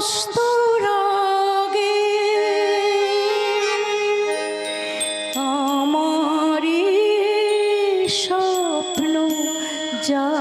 সমস্ত রাগে আমার স্বপ্ন যা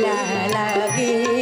লাগে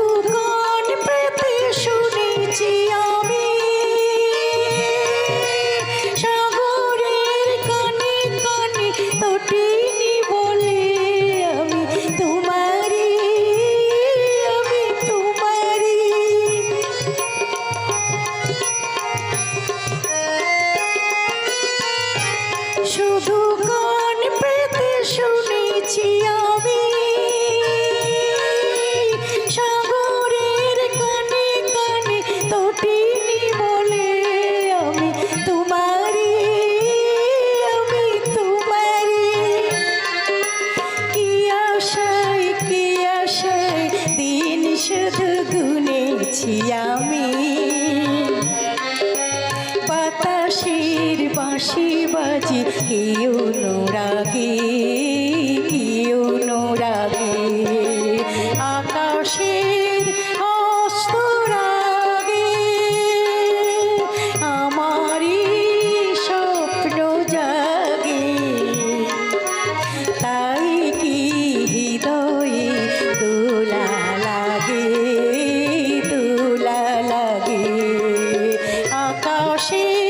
গেছি আমি শির বাঁশি বাজি কেউ নোরাগী। she